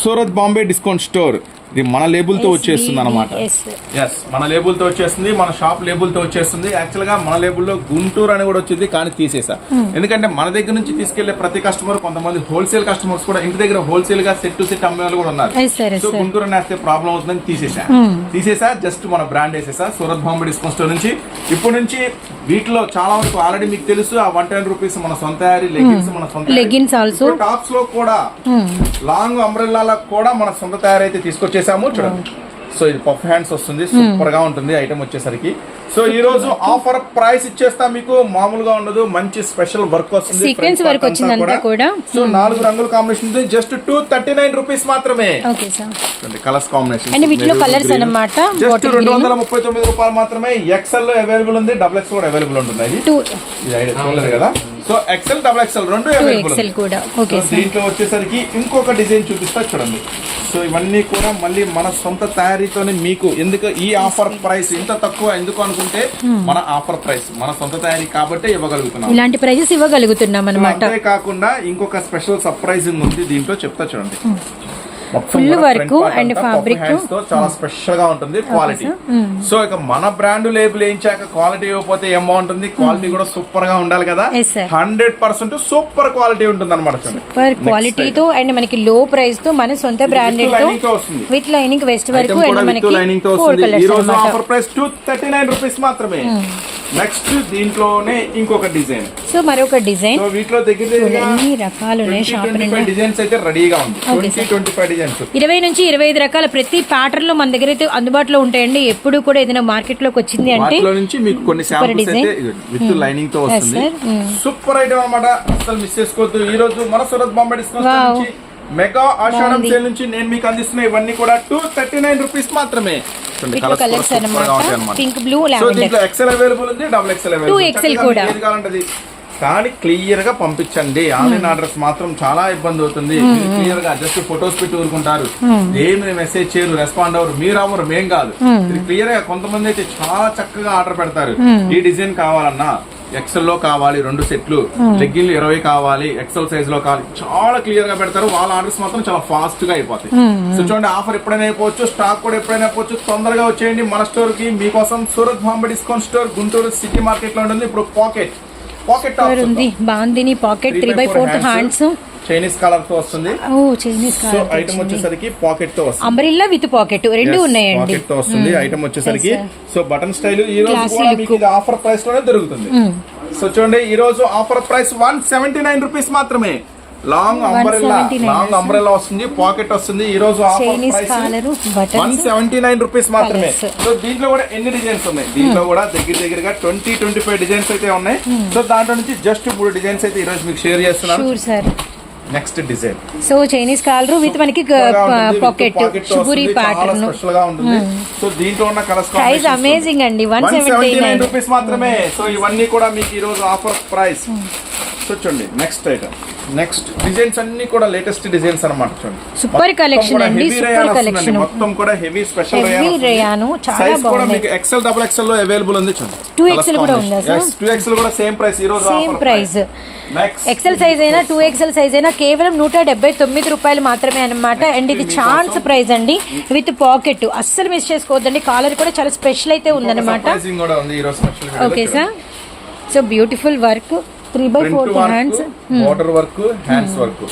Surat Bombay discount store. ఇది మన లేబుల్తో వచ్చేస్తుంది అనమాట Yes. ఎస్ మన లేబుల్తో వచ్చేస్తుంది మన షాప్ లేబుల్తో వచ్చేస్తుంది. యాక్చువల్గా మన లేబుల్లో గుంటూరు అని కూడా వచ్చింది కానీ తీసేసా. ఎందుకంటే మన దగ్గర నుంచి తీసుకెళ్ళే ప్రతి కస్టమర్ కొంతమంది హోల్సేల్ కస్టమర్స్ కూడా ఇంటి దగ్గర హోల్సేల్గా సెట్ టు సెట్ అమ్మే వాళ్ళు కూడా ఉన్నారు. సో. గుంటూరు అని వేస్తే ప్రాబ్లం అవుతుందని తీసేసా. తీసేసా జస్ట్ మన బ్రాండ్ వేసేసా సూరత్ బాంబే డిస్కౌంట్ స్టోర్ నుంచి. ఇప్పుడు నుంచి వీటిలో చాలా వరకు ఆల్రెడీ మీకు తెలుసు ఆ వన్ టెన్ రూపీస్ మన సొంత తయారీ లెగిన్స్ మన సొంత also. టాప్స్లో కూడా లాంగ్ అంబ్రెల్లా కూడా మన సొంత తయారీ అయితే తీసుకొచ్చేసాము చూడండి సో ఇది పఫ్ హ్యాండ్స్ వస్తుంది సూపర్గా ఉంటుంది ఐటమ్ వచ్చేసరికి. సో ఈ రోజు ఆఫర్ ప్రైస్ ఇచ్చేస్తా మీకు మామూలుగా ఉండదు మంచి స్పెషల్ వర్క్ వస్తుంది అంతా కూడా. సో నాలుగు రంగుల combination just two thirty nine rupees మాత్రమే. కలర్స్ కాంబినేషన్ వీటిలో అన్నమాట. జస్ట్ రెండు. వందల ముప్పై తొమ్మిది రూపాయలు మాత్రమే. ఎక్సెల్లో అవైలబుల్ ఉంది డబుల్ ఎక్స్ కూడా అవైలబుల్ ఉంటుంది ఇది చూడలేదు కదా? సో ఎక్సెల్ డబుల్ ఎక్సెల్ రెండు ఎక్సెల్ కూడా. ఓకే దీంట్లో వచ్చేసరికి ఇంకొక డిజైన్ చూపిస్తా చూడండి. సో ఇవన్నీ కూడా మళ్ళీ మన సొంత తయారీతోనే మీకు ఎందుకు ఈ ఆఫర్ ప్రైస్ ఇంత తక్కువ ఎందుకు అనుకుంటే మన ఆఫర్ ప్రైస్ మన సొంత తయారీ కాబట్టి ఇవ్వగలుగుతున్నాం. ఇలాంటి ప్రైజెస్ ఇవ్వగలుగుతున్నాం అనమాట అంతే కాకుండా ఇంకొక స్పెషల్ సర్ప్రైజింగ్ ఉంది దీంట్లో చెప్తా చూడండి. Fabric. puff hands తో చాలా స్పెషల్గా ఉంటుంది క్వాలిటీ సో ఇక మన బ్రాండ్ లేబుల్ వేయించాక క్వాలిటీ ఇవ్వకపోతే ఏం బాగుంటుంది? క్వాలిటీ కూడా సూపర్గా ఉండాలి కదా. హండ్రెడ్ పర్సెంట్ సూపర్ క్వాలిటీ ఉంటుంది అనమాట సూపర్ క్వాలిటీతో అండ్ మనకి లో ప్రైస్తో మన సొంత బ్రాండెడ్తో వస్తుంది. విత్ లైనింగ్ వెస్ట్ వరకు అండ్ మనకి లైనింగ్తో వస్తుంది. ఈ రోజు offer price two thirty nine rupees మాత్రమే. నెక్స్ట్ దీంట్లోనే ఇంకొక డిజైన్ సో మరొక డిజైన్ సో వీటిలో దగ్గర ఎన్ని రకాలు ఉన్నాయి? షాప్ నిండా. డిజైన్స్ అయితే రెడీగా ఉంది. Okay, twenty sir. ఇరవై నుంచి ఇరవై ఐదు రకాల ప్రతి ప్యాటర్న్లో మన దగ్గర అయితే అందుబాటులో ఉంటాయండి. ఎప్పుడు కూడా ఏదైనా మార్కెట్లోకి వచ్చింది అంటే నుంచి మీకు కొన్ని విత్ లైనింగ్తో వస్తుంది. సూపర్ ఐటమ్ అన్నమాట. అసలు మిస్ చేసుకోవద్దు. ఈ రోజు మన Surat Bombay discount mega Ashadham. Sale నుంచి నేను మీకు అందిస్తున్న ఇవన్నీ కూడా టూ థర్టీ నైన్ రూపీస్ మాత్రమే lavender. దీంట్లో ఎక్సెల్ అవైలబుల్ ఉంది డబుల్ ఎక్సెల్ అవైలబుల్ కూడా. ఏది. కానీ క్లియర్గా పంపించండి. ఆన్లైన్ ఆర్డర్స్ మాత్రం చాలా ఇబ్బంది అవుతుంది. క్లియర్గా జస్ట్ ఫొటోస్ పెట్టి ఊరుకుంటారు. ఏమి మెసేజ్ చేయరు రెస్పాండ్ అవ్వరు మీరు అవ్వరు మేం కాదు. క్లియర్గా కొంతమంది అయితే చాలా చక్కగా ఆర్డర్ పెడతారు. ఈ డిజైన్ కావాలన్నా ఎక్సెల్లో కావాలి రెండు సెట్లు. లెగ్గిన్లు ఇరవై కావాలి ఎక్సెల్ సైజ్లో కావాలి. చాలా క్లియర్గా పెడతారు. వాళ్ళ ఆర్డర్స్ మాత్రం చాలా ఫాస్ట్గా అయిపోతాయి. సో చూడండి ఆఫర్ ఎప్పుడైనా అయిపోవచ్చు స్టాక్ కూడా ఎప్పుడైనా అయిపోవచ్చు. తొందరగా వచ్చేయండి. మన స్టోర్కి మీకోసం Surat Bombay discount store Guntur city మార్కెట్లో ఉంటుంది. ఇప్పుడు పాకెట్ కలర్ ఉంది. Bandhani pocket three by fourth hands Chinese కలర్తో వస్తుంది. ఓ చైనీస్ సో ఐటమ్ వచ్చేసరికి పాకెట్తో వస్తుంది. అంబరిల్లా విత్ పాకెట్ రెండు ఉన్నాయండి. పాకెట్తో వస్తుంది. ఐటమ్ వచ్చేసరికి Yes, సో బటన్ స్టైల్ ఈ రోజు కూడా. మీకు ఇది ఆఫర్ ప్రైస్లోనే దొరుకుతుంది. సో చూడండి ఈ రోజు offer price one seventy nine rupees మాత్రమే. లాంగ్ అంబ్రెల్లా 179 లాంగ్ అంబ్రెల్లా వస్తుంది పాకెట్ వస్తుంది. ఈ రోజు వన్ సెవెంటీ నైన్ రూపీస్ మాత్రమే. సో దీంట్లో కూడా ఎన్ని డిజైన్స్ ఉన్నాయి? దీంట్లో కూడా దగ్గర దగ్గరగా ట్వంటీ ట్వంటీ ఫైవ్ డిజైన్స్ అయితే ఉన్నాయి. సో దాంట్లో నుంచి జస్ట్ మూడు డిజైన్స్ అయితే ఈ రోజు మీకు షేర్ చేస్తున్నాను. Next design so Chinese collar with మనకి పాకెట్ షుగూరి ప్యాటర్న్ స్పెషల్గా ఉంటుంది. సో దీంట్లో ఉన్న కలర్స్ ప్రైస్ అమేజింగ్ అండి వన్ సెవెంటీ నైన్ రూపీస్ మాత్రమే. సో ఇవన్నీ కూడా మీకు ఈ రోజు ఆఫర్ ప్రైస్ సో చూడండి నెక్స్ట్ ఐటమ్ నెక్స్ట్ డిజైన్స్ అన్ని కూడా లేటెస్ట్ డిజైన్స్ అన్నమాట చూడండి. Collection కూడా అండి, వస్తుందండి. collection. మొత్తం కూడా హెవీ స్పెషల్ Heavy rayon, చాలా సైజ్ కూడా. మీకు ఎక్సెల్ డబుల్ ఎక్సెల్లో అవైలబుల్ ఉంది చూడండి. 2XL కూడా ఉందా? టూ ఎక్సెల్ కూడా సేమ్ ప్రైస్ ఈ రోజు సేమ్ ప్రైస్ ఎక్సెల్ సైజ్ అయినా టూ ఎక్సెల్ సైజ్ అయినా కేవలం నూట డెబ్బై తొమ్మిది రూపాయలు మాత్రమే అన్నమాట. అండ్ ఇది ఛాన్స్ ప్రైస్ అండి. విత్ పాకెట్ అస్సలు మిస్ చేసుకోవద్దండి. కాలర్ కూడా చాలా స్పెషల్ అయితే ఉందన్నమాట. ప్రైసింగ్ కూడా ఉంది ఈ రోజు special okay sir so beautiful work three by fourth hands work border work hands work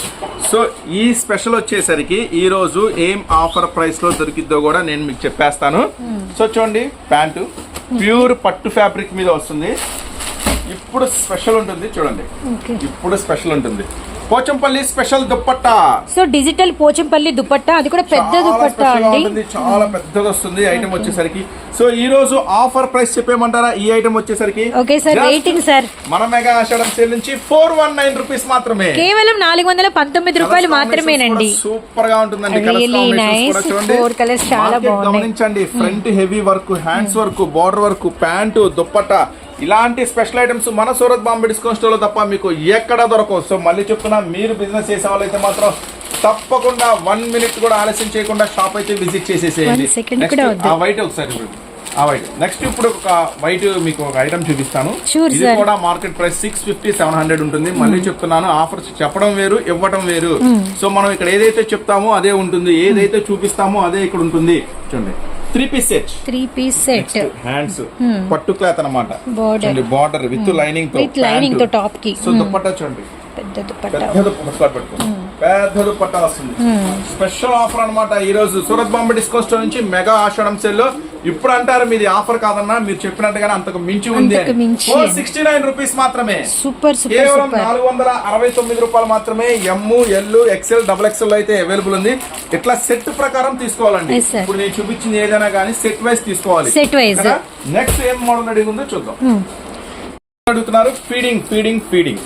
so ఈ స్పెషల్ వచ్చేసరికి ఈ రోజు ఏం ఆఫర్ ప్రైస్లో దొరికిద్దో కూడా నేను మీకు చెప్పేస్తాను. సో చూడండి ప్యాంటు. ప్యూర్ పట్టు ఫ్యాబ్రిక్ మీద వస్తుంది. ఇప్పుడు స్పెషల్ ఉంటుంది చూడండి. ఇప్పుడు స్పెషల్ ఉంటుంది. Pochampally special dupatta. So digital Pochampally dupatta అది కూడా పెద్ద అండి. ఉంటుంది చాలా పెద్దగా వస్తుంది ఐటమ్ వచ్చేసరికి. సో ఈ రోజు ఆఫర్ ప్రైస్ చెప్పేయమంటారా ఈ ఐటమ్ వచ్చేసరికి? Okay sir rating sir. మన మెగా ఆషాఢం సేల్ నుంచి ఫోర్ వన్ నైన్ రూపీస్ మాత్రమే. కేవలం నాలుగు వందల పంతొమ్మిది రూపాయలు మాత్రమేనండి. సూపర్గా ఉంటుందండి చాలా. గమనించండి front heavy work hands work border work pant dupatta. ఇలాంటి స్పెషల్ ఐటమ్స్ మన సూరత్ బాంబే డిస్కౌంట్ స్టోర్లో తప్ప మీకు ఎక్కడ దొరకవు. సో మళ్ళీ చెప్తున్నా మీరు బిజినెస్ చేసే వాళ్ళైతే మాత్రం తప్పకుండా వన్ మినిట్ కూడా ఆలస్యం చేయకుండా షాప్ అయితే విజిట్ చేసేసేయండి. ఆ వైట్ ఒకసారి. ఆ వైట్ నెక్స్ట్ ఇప్పుడు ఒక వైట్ మీకు ఒక ఐటమ్ చూపిస్తాను. ఇది. కూడా market price six fifty seven hundred ఉంటుంది. మళ్ళీ చెప్తున్నాను ఆఫర్స్ చెప్పడం వేరు ఇవ్వడం వేరు. సో మనం ఇక్కడ ఏదైతే చెప్తామో అదే ఉంటుంది. ఏదైతే చూపిస్తామో అదే ఇక్కడ ఉంటుంది. చూడండి. Three piece set three piece set hands పట్టు క్లాత్. చూడండి బార్డర్ విత్ లైనింగ్తో తో top కి. సో దుప్పట్టా చూడండి. పెద్ద దుపట్టా పెద్ద దుప్పట్టా. పెట్టుకో పెద్ద దుప్పట్టా వస్తుంది. స్పెషల్ ఆఫర్ అన్నమాట ఈ రోజు. సూరత్ బాంబే డిస్కౌంట్ స్టోర్ నుంచి మెగా ఆషాఢం సేల్లో ఇప్పుడు అంటారు మీది ఆఫర్ కాదన్నా మీరు చెప్పినట్టుగానే అంతకు మించి ఉంది ఫోర్. సిక్స్టీ నైన్ రూపీస్ మాత్రమే. సూపర్ కేవలం నాలుగు వందల అరవై తొమ్మిది రూపాయలు మాత్రమే M L XL double XL అయితే అవైలబుల్ ఉంది. ఇట్లా సెట్ ప్రకారం తీసుకోవాలండి. ఇప్పుడు నేను చూపించింది ఏదైనా కానీ సెట్ వైస్ తీసుకోవాలి. Set wise. నెక్స్ట్ ఏం మోడల్ అడిగి ఉందో చూద్దాం. అడుగుతున్నారు? ఫీడింగ్ ఫీడింగ్ ఫీడింగ్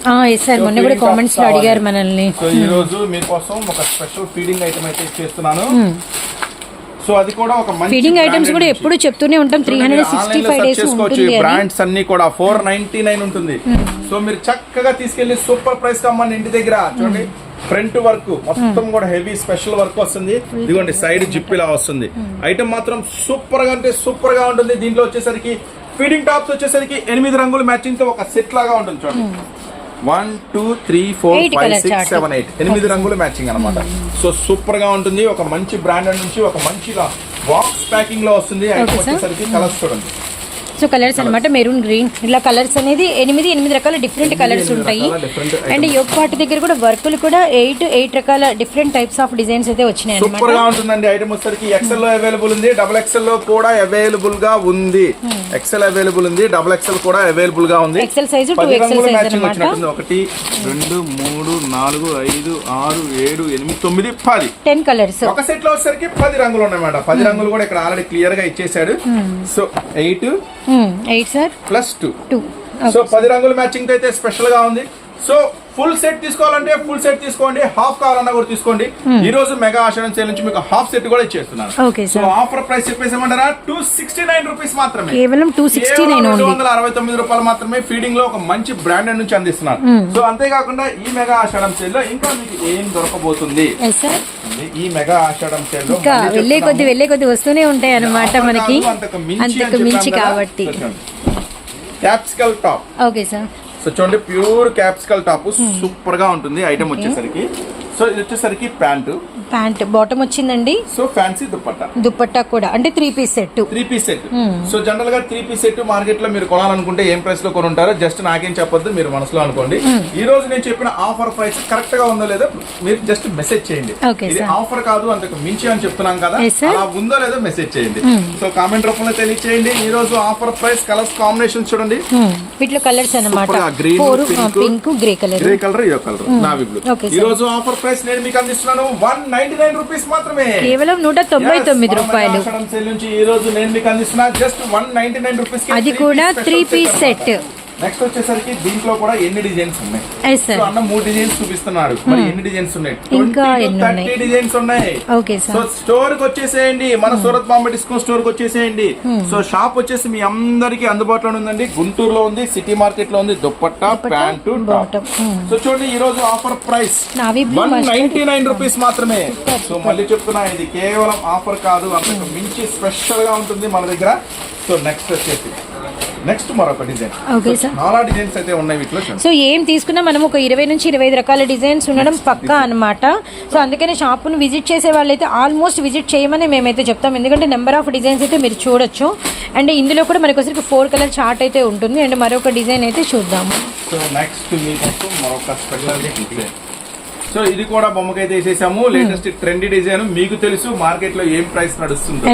సార్ మొన్న కూడా కామెంట్స్లో అడిగారు మనల్ని. సో ఈ రోజు మీకోసం ఒక స్పెషల్ ఫీడింగ్ ఐటమ్ అయితే చేస్తున్నాను సో అది కూడా ఒక మంచి ఫీడింగ్ ఐటమ్స్ కూడా. ఎప్పుడు చెప్తూనే ఉంటాం. Three hundred sixty five days ఉంటుంది బ్రాండ్స్ అన్ని కూడా ఫోర్ నైన్టీ నైన్ ఉంటుంది. సో మీరు చక్కగా తీసుకెళ్ళి సూపర్ ప్రైస్ కమ్మండి ఇంటి దగ్గర. చూడండి ఫ్రంట్ వర్క్ మొత్తం కూడా హెవీ స్పెషల్ వర్క్ వస్తుంది. ఇదిగోండి సైడ్ జిప్ ఇలా వస్తుంది. ఐటమ్ మాత్రం సూపర్గా అంటే సూపర్గా ఉంటుంది. దీంట్లో వచ్చేసరికి ఫీడింగ్ టాప్స్ వచ్చేసరికి ఎనిమిది రంగులు మ్యాచింగ్తో ఒక సెట్ లాగా ఉంటుంది చూడండి. One two three four five six. Seven eight ఎనిమిది రంగులు మ్యాచింగ్ అన్నమాట. సో సూపర్గా ఉంటుంది. ఒక మంచి బ్రాండెడ్ నుంచి ఒక మంచిగా బాక్స్ ప్యాకింగ్లో వస్తుంది. వచ్చేసరికి కలర్స్ చూడండి. సో కలర్స్ అన్నమాట మెరూన్ గ్రీన్ ఇలా కలర్స్ అనేది ఎనిమిది ఎనిమిది రకాల డిఫరెంట్ కలర్స్ ఉంటాయి. అండ్. యొక్క పార్ట్ దగ్గర కూడా వర్కులు కూడా ఎయిట్ ఎయిట్ రకాల డిఫరెంట్ టైప్స్ ఆఫ్ డిజైన్స్ అయితే వచ్చినాయి సూపర్గా అనమాట ఉంటుందండి ఐటమ్ వచ్చేసరికి. ఎక్సెల్లో అవైలబుల్ ఉంది డబుల్ ఎక్సెల్లో కూడా అవైలబుల్గా ఉంది. ఎక్సెల్ అవైలబుల్ ఉంది డబుల్ ఎక్సెల్ కూడా అవైలబుల్గా ఉంది. Size matching అన్నమాట. వచ్చినట్టుంది. ఒకటి రెండు మూడు నాలుగు ఐదు ఆరు ఏడు ఎనిమిది తొమ్మిది పది. టెన్ కలర్స్ ఒక సెట్లో వచ్చేసరికి పది రంగులు ఉన్నాయన్నమాట పది రంగులు కూడా ఇక్కడ ఆల్రెడీ క్లియర్గా ఇచ్చేసాడు so eight eight sir plus two two so పది రంగుల మ్యాచింగ్ అయితే స్పెషల్గా ఉంది. సో ఫుల్ సెట్ తీసుకోవాలంటే ఫుల్ సెట్ తీసుకోండి హాఫ్ కావాలన్నా కూడా తీసుకోండి. ఈ రోజు మెగా ఆషాఢం సేల్ నుంచి మీకు హాఫ్ సెట్ కూడా ఇచ్చేస్తున్నాను సో. ఆఫర్ ప్రైస్ చెప్పేసామంటారా? టూ సిక్స్టీ నైన్ రూపీస్ మాత్రమే. కేవలం టూ సిక్స్టీ నైన్ వందల అరవై తొమ్మిది రూపాయలు మాత్రమే ఫీడింగ్లో ఒక మంచి బ్రాండెడ్ నుంచి అందిస్తున్నారు. సో అంతేకాకుండా ఈ మెగా ఆషాఢం సేల్లో ఇంకా మీకు ఏం దొరకబోతుంది? ఈ మెగా ఆషాఢం సేల్లో ఇంకా వెళ్ళే. కొద్ది వెళ్ళే కొద్ది వస్తూనే ఉంటాయి అన్నమాట మనకి. అంతకు మించి. కాబట్టి. Capsicum top okay sir so చూడండి ప్యూర్ క్యాప్సికల్ టాప్ సూపర్గా ఉంటుంది ఐటమ్ వచ్చేసరికి. సో ఇది వచ్చేసరికి ప్యాంటు. ప్యాంట్ బాటమ్ వచ్చిందండి. So fancy dupatta? దుపట్టా కూడా. అంటే three piece set three piece set so జనరల్గా త్రీ పీస్ సెట్ మార్కెట్లో మీరు కొనాలనుకుంటే ఏం ప్రైస్లో కొని ఉంటారో జస్ట్ నాకేం చెప్పొద్దు మీరు మనసులో అనుకోండి. ఈ రోజు నేను చెప్పిన ఆఫర్ ప్రైస్ కరెక్ట్గా ఉందో లేదో మీరు జస్ట్ మెసేజ్ చేయండి. ఇది. ఆఫర్ కాదు అంతకు మించి అని చెప్తున్నాం కదా. అలా ఉందో లేదో మెసేజ్ చేయండి. సో కామెంట్ రూపంలో తెలియచేయండి. ఈ రోజు ఆఫర్ ప్రైస్ కలర్స్ కాంబినేషన్ చూడండి. వీటిలో కలర్స్ అన్నమాట. Super గా green, four pink, pink grey colour grey colour colour navy blue ఈ. రోజు ఆఫర్ ప్రైస్ నేను మీకు అందిస్తున్నాను. వన్ నైన్టీ నైన్ రూపీస్ మాత్రమే. కేవలం నూట తొంభై తొమ్మిది రూపాయలు. ఆషాఢం సేల్ నుంచి ఈ రోజు నేను మీకు అందిస్తున్నా just one ninety nine rupees అది కూడా three piece set. నెక్స్ట్ వచ్చేసరికి దీంట్లో కూడా ఎన్ని డిజైన్స్ ఉన్నాయి? సో అన్న మూడు డిజైన్స్ చూపిస్తున్నాడు మరి ఎన్ని డిజైన్స్ ఉన్నాయి? థర్టీ? డిజైన్స్ ఉన్నాయి? సో స్టోర్కి వచ్చేసేయండి. మన సూరత్ బాంబే డిస్కౌంట్ స్టోర్కి వచ్చేసేయండి సో షాప్ వచ్చేసి మీ అందరికి అందుబాటులో ఉందండి. గుంటూరులో ఉంది సిటీ మార్కెట్లో ఉంది దుప్పట్టా ప్యాంటు సో చూడండి ఈ రోజు offer price one ninety nine rupees మాత్రమే. సో మళ్ళీ చెప్తున్నా ఇది కేవలం ఆఫర్ కాదు. అంతకు మించి స్పెషల్గా ఉంటుంది మన దగ్గర. సో నెక్స్ట్ వచ్చేసి. నెక్స్ట్ మరొక డిజైన్ ఓకే సార్ చాలా డిజైన్స్ అయితే ఉన్నాయి వీటిలో. సో ఏం తీసుకున్నా మనం ఒక ఇరవై నుంచి ఇరవై ఐదు రకాల డిజైన్స్ ఉండడం పక్కా అన్నమాట. సో అందుకని షాప్ను విజిట్ చేసే వాళ్ళైతే ఆల్మోస్ట్ విజిట్ చేయమని మేమైతే చెప్తాం. ఎందుకంటే నెంబర్ ఆఫ్ డిజైన్స్ అయితే మీరు చూడొచ్చు. అండ్ ఇందులో కూడా మనకి వచ్చరికి ఫోర్ కలర్ చార్ట్ అయితే ఉంటుంది. అండ్ మరొక డిజైన్ అయితే చూద్దాము. సో నెక్స్ట్ మీకోసం మరొక స్పెషల్ డిజైన్ సో ఇది కూడా బొమ్మకైతే వేసేసాము. లేటెస్ట్ ట్రెండీ డిజైన్ మీకు తెలుసు మార్కెట్లో ఏం ప్రైస్ నడుస్తుందో.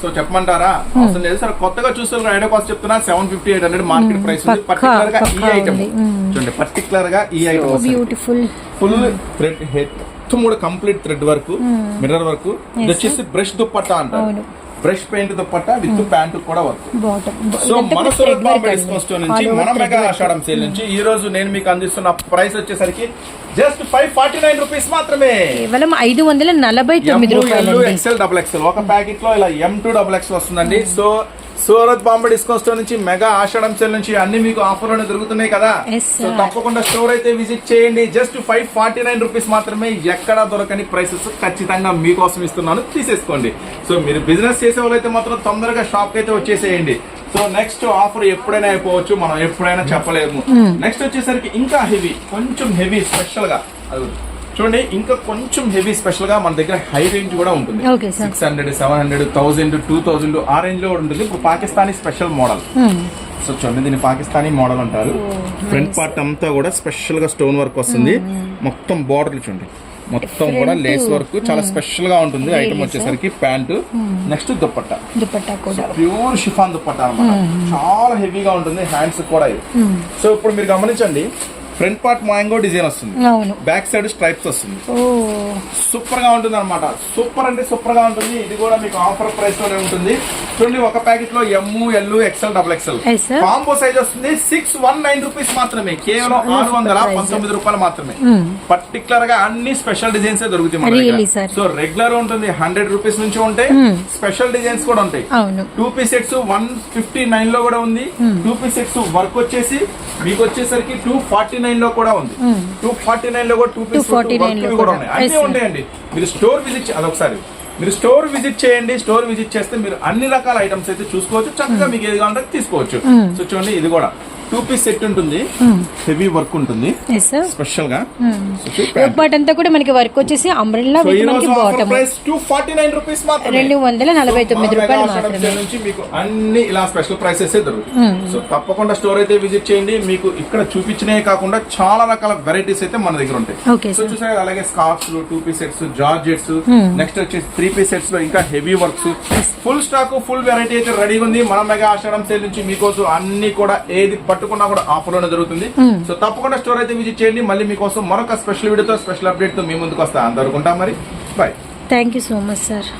సో చెప్పమంటారా? అవసరం లేదు. సార్ కొత్తగా చూస్తే ఐడియా కాస్ట్ చెప్తున్నా seven fifty eight hundred market price పర్టికులర్గా ఈ ఐటమ్. మ్మ్. చూడండి పర్టికులర్గా ఈ item beautiful full thread head మొత్తం కూడా complete thread work mirror work ఇది వచ్చేసి బ్రష్ దుప్పట్టా అంటారు. Brush paint dupatta with pant కూడా work. Bottom. So discount store నుంచి మన మెగా ఆషాఢం సేల్ నుంచి ఈ రోజు నేను మీకు అందిస్తున్న ప్రైస్ వచ్చేసరికి just five forty nine rupees మాత్రమే. కేవలం ఐదు వందల నలభై తొమ్మిది రూపాయలు ఎక్సెల్ డబుల్ ఎక్సెల్ ఒక ప్యాకెట్లో ఇలా ఎం టూ డబుల్ ఎక్స్ వస్తుందండి. So Surat Bombay discount store నుంచి మెగా ఆషాఢం సేల్ నుంచి అన్ని మీకు ఆఫర్లోనే దొరుకుతున్నాయి కదా. సో. తప్పకుండా స్టోర్ అయితే విజిట్ చేయండి. Just five forty nine rupees మాత్రమే ఎక్కడా దొరకని ప్రైసెస్ ఖచ్చితంగా మీకోసం ఇస్తున్నాను. తీసేసుకోండి. సో మీరు బిజినెస్ చేసే వాళ్ళైతే మాత్రం తొందరగా షాప్ అయితే వచ్చేసేయండి. సో నెక్స్ట్ ఆఫర్ ఎప్పుడైనా అయిపోవచ్చు. మనం ఎప్పుడైనా చెప్పలేము. నెక్స్ట్ వచ్చేసరికి ఇంకా హెవీ కొంచెం హెవీ స్పెషల్గా. అది చూడండి ఇంకా కొంచెం హెవీ స్పెషల్గా మన దగ్గర హై రేంజ్ కూడా ఉంటుంది. Six hundred seven hundred thousand two thousand ఆ రేంజ్లో కూడా ఉంటుంది. ఇప్పుడు పాకిస్తానీ స్పెషల్ మోడల్ సో చూడండి దీన్ని పాకిస్తానీ మోడల్ అంటారు. ఫ్రంట్ పార్ట్ అంతా కూడా స్పెషల్గా స్టోన్ వర్క్ వస్తుంది. మొత్తం బార్డర్ చూడండి. మొత్తం కూడా లేస్ వర్క్ చాలా స్పెషల్గా ఉంటుంది. ఐటమ్ వచ్చేసరికి ప్యాంటు నెక్స్ట్ దుప్పట్టా. దుపట్టా కూడా. ప్యూర్ షిఫాన్ దుప్పట్టా అనమాట చాలా హెవీగా ఉంటుంది. హ్యాండ్స్ కూడా ఇది సో ఇప్పుడు మీరు గమనించండి. ఫ్రంట్ పార్ట్ మ్యాంగో డిజైన్ వస్తుంది. బ్యాక్ సైడ్ స్ట్రైప్స్ వస్తుంది. సూపర్గా ఉంటుంది అనమాట సూపర్ అంటే సూపర్గా ఉంటుంది. ఇది కూడా మీకు ఆఫర్ ప్రైస్లోనే ఉంటుంది. చూడండి ఒక ప్యాకెట్లో M L XL double XL. Combo size వస్తుంది. సిక్స్ వన్ నైన్ రూపీస్ మాత్రమే. కేవలం ఆరు వందల. పంతొమ్మిది రూపాయలు మాత్రమే. పర్టికులర్గా అన్ని స్పెషల్ డిజైన్స్ దొరుకుతాయి. సో రెగ్యులర్ ఉంటుంది. హండ్రెడ్ రూపీస్ నుంచి ఉంటాయి. స్పెషల్ డిజైన్స్ కూడా ఉంటాయి. Two piece sets one fifty నైన్లో కూడా ఉంది. టూ పీస్ సెట్స్ వర్క్ వచ్చేసి మీకు వచ్చేసరికి టూ ఫార్టీ నైన్ లో కూడా ఉంది. టూ ఫార్టీ నైన్లో కూడా టూ పీస్ 249 లో కూడా. ఉన్నాయి. అన్ని. ఉంటాయండి. మీరు స్టోర్ విజిట్ అదొకసారి. మీరు స్టోర్ విజిట్ చేయండి స్టోర్ విజిట్ చేస్తే మీరు అన్ని రకాల ఐటమ్స్ అయితే చూసుకోవచ్చు. చక్కగా మీకు ఏది కావాలంటే తీసుకోవచ్చు. సో చూడండి ఇది కూడా. టూ పీస్ సెట్ ఉంటుంది. హెవీ వర్క్ ఉంటుంది. స్పెషల్గా పార్ట్ అంతా కూడా మనకి వర్క్ వచ్చేసి అంబ్రెల్లా విత్ మనకి bottom price two forty nine rupees మాత్రమే. రెండు వందల నలభై తొమ్మిది సో మా రూపాయలు మాత్రమే. నుంచి మీకు అన్ని ఇలా స్పెషల్ ప్రైసెస్ దొరుకుతాయి. సో తప్పకుండా స్టోర్ అయితే విజిట్ చేయండి. మీకు ఇక్కడ చూపించినవి కాకుండా చాలా రకాల వెరైటీస్ అయితే మన దగ్గర ఉంటాయి. సో. చూసారు అలాగే scarfs two piece sets georgettes next వచ్చేసి త్రీ పీస్ సెట్స్లో ఇంకా heavy works full stock full variety అయితే రెడీగా ఉంది. మన మెగా ఆషాఢం సేల్ నుంచి మీకోసం అన్ని కూడా ఏది పట్టుకున్నా కూడా ఆఫర్లోనే దొరుకుతుంది సో తప్పకుండా స్టోర్ అయితే విజిట్ చేయండి. మళ్ళీ మీకోసం మరొక స్పెషల్ వీడియోతో స్పెషల్ అప్డేట్తో మీ ముందుకు వస్తా అందరుకుంటాం మరి. Bye thank you so much sir